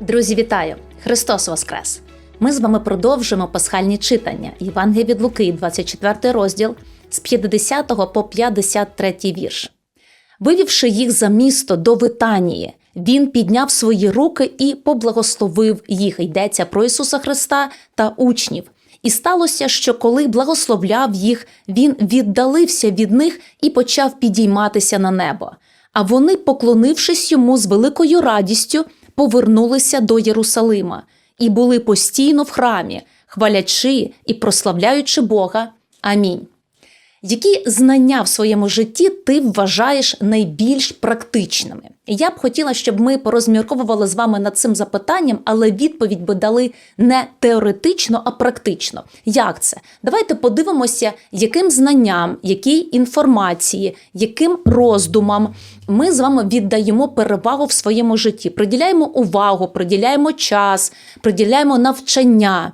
Друзі, вітаю! Христос Воскрес! Ми з вами продовжимо пасхальні читання Євангелія від Луки, 24 розділ з 50 по 53 вірш. Вивівши їх за місто до Витанії, він підняв свої руки і поблагословив їх. Йдеться про Ісуса Христа та учнів. І сталося, що коли благословляв їх, він віддалився від них і почав підійматися на небо. А вони, поклонившись йому з великою радістю, повернулися до Єрусалима і були постійно в храмі, хвалячи і прославляючи Бога. Амінь. Які знання в своєму житті ти вважаєш найбільш практичними? Я б хотіла, щоб ми порозмірковували з вами над цим запитанням, але відповідь би дали не теоретично, а практично. Як це? Давайте подивимося, яким знанням, якій інформації, яким роздумам ми з вами віддаємо перевагу в своєму житті. Приділяємо увагу, приділяємо час, приділяємо навчання.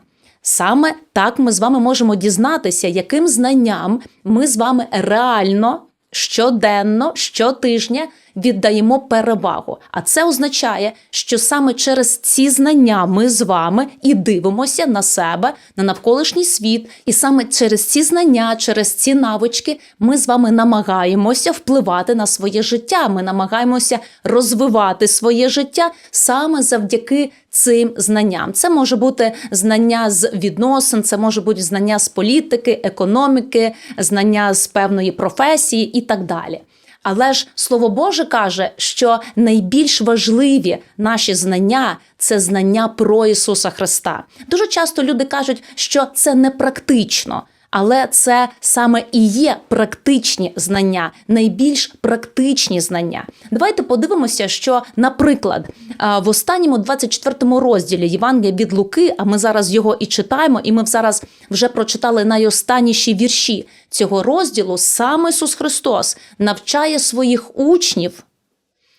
Саме так ми з вами можемо дізнатися, яким знанням ми з вами реально щоденно, щотижня віддаємо перевагу. А це означає, що саме через ці знання ми з вами і дивимося на себе, на навколишній світ, і саме через ці знання, через ці навички ми з вами намагаємося впливати на своє життя. Ми намагаємося розвивати своє життя саме завдяки цим знанням. Це може бути знання з відносин, це може бути знання з політики, економіки, знання з певної професії і так далі. Але ж слово Боже каже, що найбільш важливі наші знання це знання про Ісуса Христа. Дуже часто люди кажуть, що це не практично. Але це саме і є практичні знання, найбільш практичні знання. Давайте подивимося, що, наприклад, в останньому 24 розділі Євангелія від Луки, а ми зараз його і читаємо, і ми зараз вже прочитали найостанніші вірші цього розділу. Саме Ісус Христос навчає своїх учнів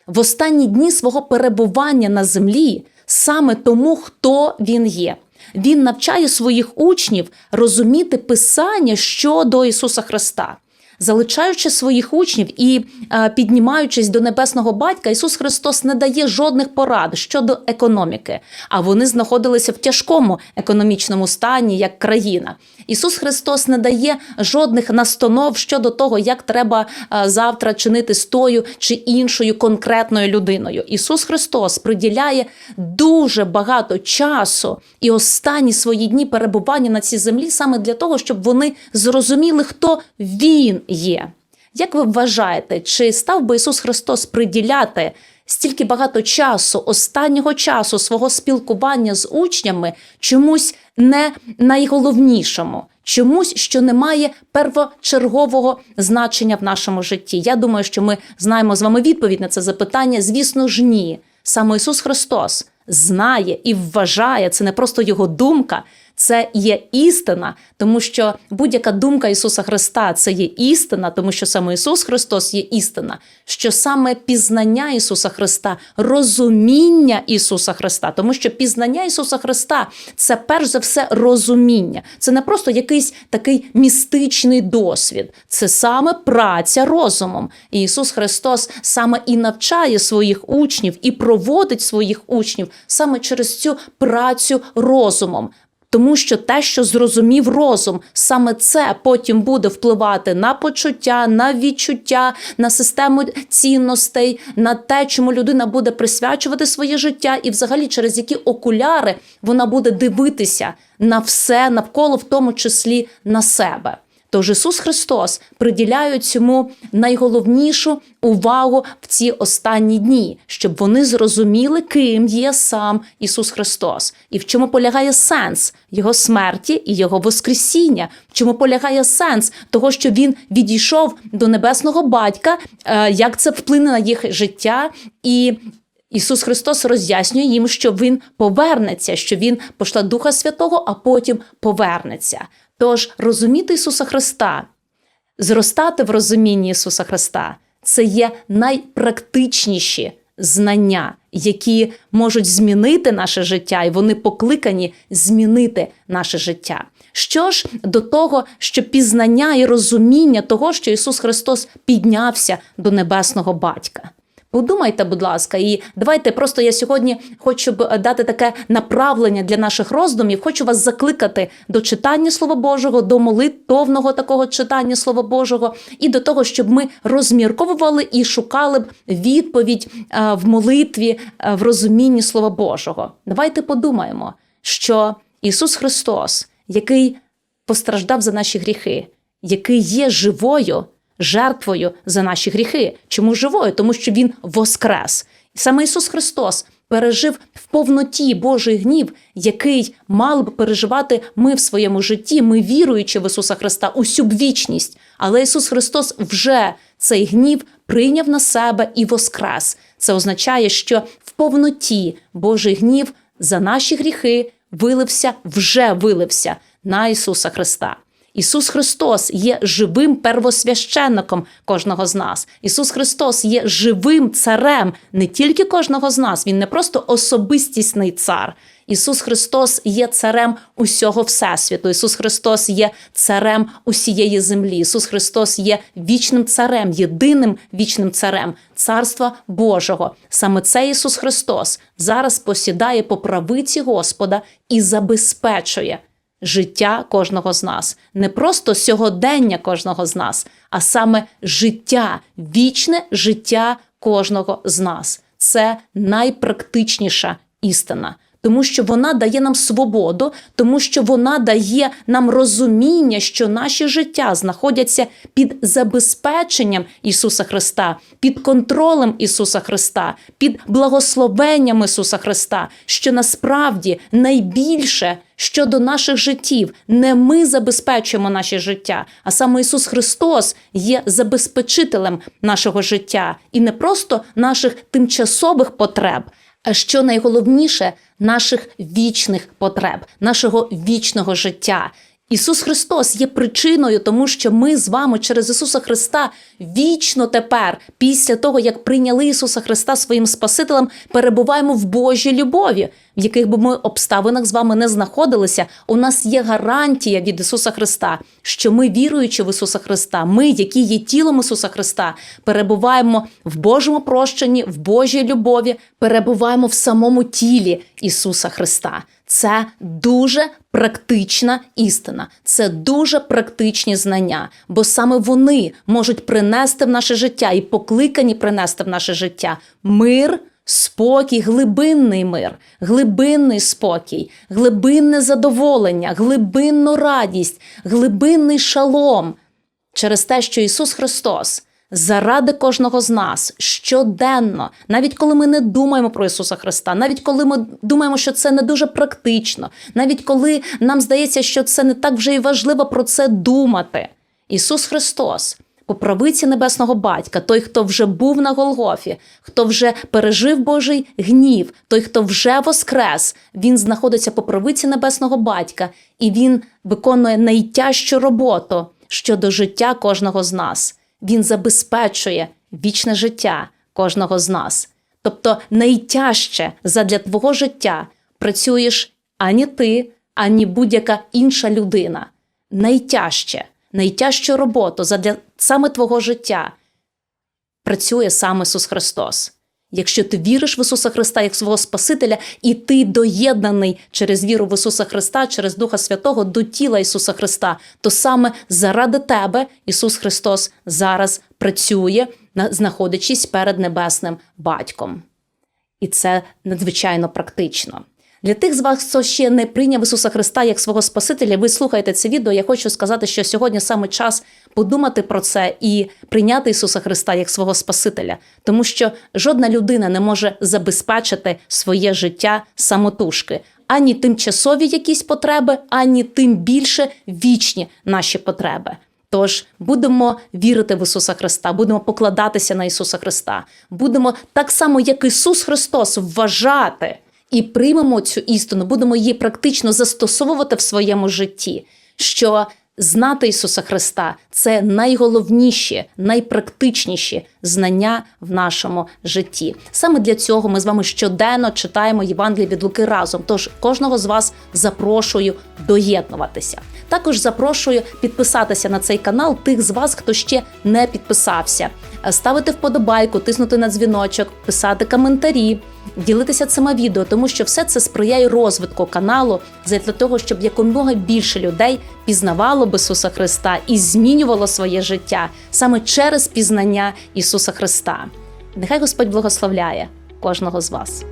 в останні дні свого перебування на землі саме тому, хто він є. Він навчає своїх учнів розуміти писання щодо Ісуса Христа. Залучаючи своїх учнів і е, піднімаючись до небесного батька, Ісус Христос не дає жодних порад щодо економіки, а вони знаходилися в тяжкому економічному стані як країна. Ісус Христос не дає жодних настанов щодо того, як треба е, завтра чинити з тою чи іншою конкретною людиною. Ісус Христос приділяє дуже багато часу і останні свої дні перебування на цій землі саме для того, щоб вони зрозуміли, хто Він є. Як ви вважаєте, чи став би Ісус Христос приділяти стільки багато часу, останнього часу свого спілкування з учнями чомусь не найголовнішому, чомусь, що не має первочергового значення в нашому житті? Я думаю, що ми знаємо з вами відповідь на це запитання. Звісно ж, ні. Саме Ісус Христос знає і вважає, це не просто Його думка це є істина, тому що будь-яка думка Ісуса Христа це є істина, тому що саме Ісус Христос є істина, що саме пізнання Ісуса Христа, розуміння Ісуса Христа, тому що пізнання Ісуса Христа це перш за все розуміння. Це не просто якийсь такий містичний досвід, це саме праця розумом. І Ісус Христос саме і навчає своїх учнів, і проводить своїх учнів саме через цю працю розумом. Тому що те, що зрозумів розум, саме це потім буде впливати на почуття, на відчуття, на систему цінностей, на те, чому людина буде присвячувати своє життя, і взагалі через які окуляри вона буде дивитися на все навколо, в тому числі на себе. Тож Ісус Христос приділяє цьому найголовнішу увагу в ці останні дні, щоб вони зрозуміли, ким є сам Ісус Христос, і в чому полягає сенс Його смерті і Його Воскресіння, в чому полягає сенс того, що Він відійшов до небесного батька, е, як це вплине на їх життя і. Ісус Христос роз'яснює їм, що Він повернеться, що Він пошле Духа Святого, а потім повернеться. Тож розуміти Ісуса Христа, зростати в розумінні Ісуса Христа це є найпрактичніші знання, які можуть змінити наше життя, і вони покликані змінити наше життя. Що ж до того, що пізнання і розуміння того, що Ісус Христос піднявся до небесного Батька. Подумайте, будь ласка, і давайте просто я сьогодні хочу б дати таке направлення для наших роздумів. Хочу вас закликати до читання Слова Божого, до молитовного такого читання Слова Божого, і до того, щоб ми розмірковували і шукали б відповідь е, в молитві, е, в розумінні Слова Божого. Давайте подумаємо, що Ісус Христос, який постраждав за наші гріхи, який є живою жертвою за наші гріхи. Чому живою? Тому що Він воскрес. Саме Ісус Христос пережив в повноті Божий гнів, який мали б переживати ми в своєму житті, ми віруючи в Ісуса Христа, усю б вічність. Але Ісус Христос вже цей гнів прийняв на себе і воскрес. Це означає, що в повноті Божий гнів за наші гріхи вилився, вже вилився на Ісуса Христа. Ісус Христос є живим первосвященником кожного з нас. Ісус Христос є живим царем не тільки кожного з нас, Він не просто особистісний цар. Ісус Христос є царем усього Всесвіту. Ісус Христос є царем усієї землі. Ісус Христос є вічним царем, єдиним вічним царем Царства Божого. Саме цей Ісус Христос зараз посідає по правиці Господа і забезпечує життя кожного з нас, не просто сьогодення кожного з нас, а саме життя, вічне життя кожного з нас. Це найпрактичніша істина. Тому що вона дає нам свободу, тому що вона дає нам розуміння, що наші життя знаходяться під забезпеченням Ісуса Христа, під контролем Ісуса Христа, під благословенням Ісуса Христа, що насправді найбільше щодо наших життів не ми забезпечуємо наше життя, а саме Ісус Христос є забезпечителем нашого життя і не просто наших тимчасових потреб. А що найголовніше наших вічних потреб, нашого вічного життя. Ісус Христос є причиною, тому що ми з вами через Ісуса Христа вічно тепер, після того як прийняли Ісуса Христа своїм Спасителем, перебуваємо в Божій любові, в яких би ми обставинах з вами не знаходилися. У нас є гарантія від Ісуса Христа, що ми, віруючи в Ісуса Христа, ми, які є тілом Ісуса Христа, перебуваємо в Божому прощенні, в Божій любові, перебуваємо в самому тілі Ісуса Христа. Це дуже практична істина, це дуже практичні знання, бо саме вони можуть принести в наше життя і покликані принести в наше життя мир. Спокій, глибинний мир, глибинний спокій, глибинне задоволення, глибинну радість, глибинний шалом через те, що Ісус Христос заради кожного з нас щоденно, навіть коли ми не думаємо про Ісуса Христа, навіть коли ми думаємо, що це не дуже практично, навіть коли нам здається, що це не так вже і важливо про це думати. Ісус Христос. По правиці небесного батька, той, хто вже був на Голгофі, хто вже пережив Божий гнів, той, хто вже воскрес, він знаходиться по правиці небесного батька, і він виконує найтяжчу роботу щодо життя кожного з нас. Він забезпечує вічне життя кожного з нас. Тобто найтяжче задля твого життя працюєш ані ти, ані будь-яка інша людина. Найтяжче, найтяжчу роботу задля саме твого життя працює сам Ісус Христос. Якщо ти віриш в Ісуса Христа як свого Спасителя, і ти доєднаний через віру в Ісуса Христа, через Духа Святого до тіла Ісуса Христа, то саме заради тебе Ісус Христос зараз працює, знаходячись перед небесним батьком. І це надзвичайно практично. Для тих з вас, хто ще не прийняв Ісуса Христа як свого Спасителя, ви слухаєте це відео. Я хочу сказати, що сьогодні саме час подумати про це і прийняти Ісуса Христа як свого Спасителя, тому що жодна людина не може забезпечити своє життя самотужки. Ані тимчасові якісь потреби, ані тим більше вічні наші потреби. Тож будемо вірити в Ісуса Христа, будемо покладатися на Ісуса Христа, будемо так само, як Ісус Христос, вважати і приймемо цю істину, будемо її практично застосовувати в своєму житті. що Знати Ісуса Христа це найголовніші, найпрактичніші знання в нашому житті. Саме для цього ми з вами щоденно читаємо Євангеліє від Луки разом. Тож кожного з вас запрошую доєднуватися. Також запрошую підписатися на цей канал тих з вас, хто ще не підписався, Е, ставити вподобайку, тиснути на дзвіночок, писати коментарі, ділитися цими відео, тому що все це сприяє розвитку каналу для того, щоб якомога більше людей пізнавало б Ісуса Христа і змінювало своє життя саме через пізнання Ісуса Христа. Нехай Господь благословляє кожного з вас.